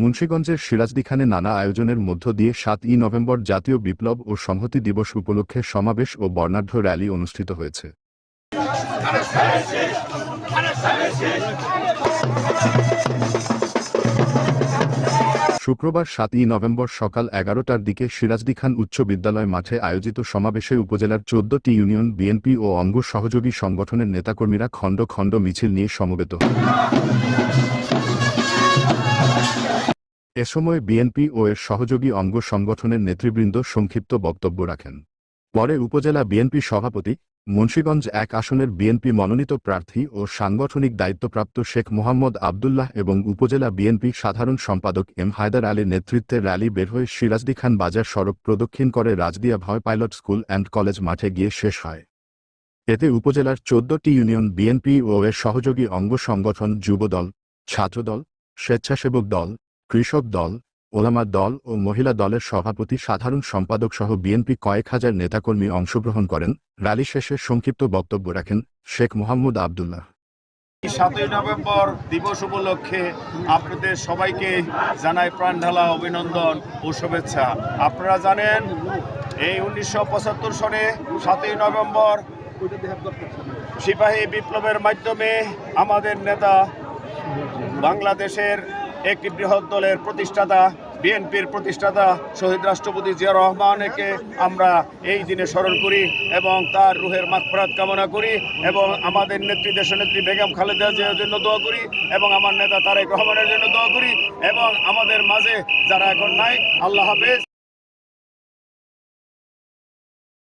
মুন্সীগঞ্জের সিরাজদিখানে নানা আয়োজনের মধ্য দিয়ে সাত ই নভেম্বর জাতীয় বিপ্লব ও সংহতি দিবস উপলক্ষে সমাবেশ ও বর্ণাঢ্য র্যালি অনুষ্ঠিত হয়েছে। শুক্রবার সাতই নভেম্বর সকাল এগারোটার দিকে সিরাজদি খান উচ্চ বিদ্যালয় মাঠে আয়োজিত সমাবেশে উপজেলার চোদ্দটি ইউনিয়ন, বিএনপি ও অঙ্গ সহযোগী সংগঠনের নেতাকর্মীরা খণ্ড খণ্ড মিছিল নিয়ে সমবেত। এ সময় বিএনপি ও এর সহযোগী অঙ্গ সংগঠনের নেতৃবৃন্দ সংক্ষিপ্ত বক্তব্য রাখেন পরে উপজেলা বিএনপি সভাপতি মুন্সীগঞ্জ এক আসনের বিএনপি মনোনীত প্রার্থী ও সাংগঠনিক দায়িত্বপ্রাপ্ত শেখ মোহাম্মদ আবদুল্লাহ এবং উপজেলা বিএনপি সাধারণ সম্পাদক এম হায়দার আলীর নেতৃত্বে র্যালি বের হয়ে সিরাজদি খান বাজার সড়ক প্রদক্ষিণ করে রাজদিয়া ভয় পাইলট স্কুল অ্যান্ড কলেজ মাঠে গিয়ে শেষ হয়। এতে উপজেলার চোদ্দটি ইউনিয়ন বিএনপি ও এর সহযোগী অঙ্গ সংগঠন যুবদল ছাত্রদল, স্বেচ্ছাসেবক দল, কৃষক দল ওলামা দল ও মহিলা দলের সভাপতি সাধারণ সম্পাদক সহ বিএনপি কয়েক হাজার নেতাকর্মী অংশগ্রহণ করেন। র্যালি শেষে সংক্ষিপ্ত বক্তব্য রাখেন শেখ মোহাম্মদ আবদুল্লাহ। সাতই নভেম্বর দিবস উপলক্ষে আপনাদের সবাইকে জানাই প্রাণ ঢালা অভিনন্দন ও শুভেচ্ছা। আপনারা জানেন, এই উনিশশো পঁচাত্তর সনে সাতই নভেম্বর সিপাহী বিপ্লবের মাধ্যমে আমাদের নেতা বাংলাদেশের একটি বৃহৎ দলের প্রতিষ্ঠাতা বিএনপির প্রতিষ্ঠাতা শহীদ রাষ্ট্রপতি জিয়া রহমানকে আমরা এই দিনে স্মরণ করি এবং তার রুহের মাগফরাত কামনা করি এবং আমাদের নেত্রী, দেশনেত্রী বেগম খালেদা জিয়ার জন্য দোয়া করি এবং আমার নেতা তারেক রহমানের জন্য দোয়া করি এবং আমাদের মাঝে যারা এখন নাই, আল্লাহ হাফেজ।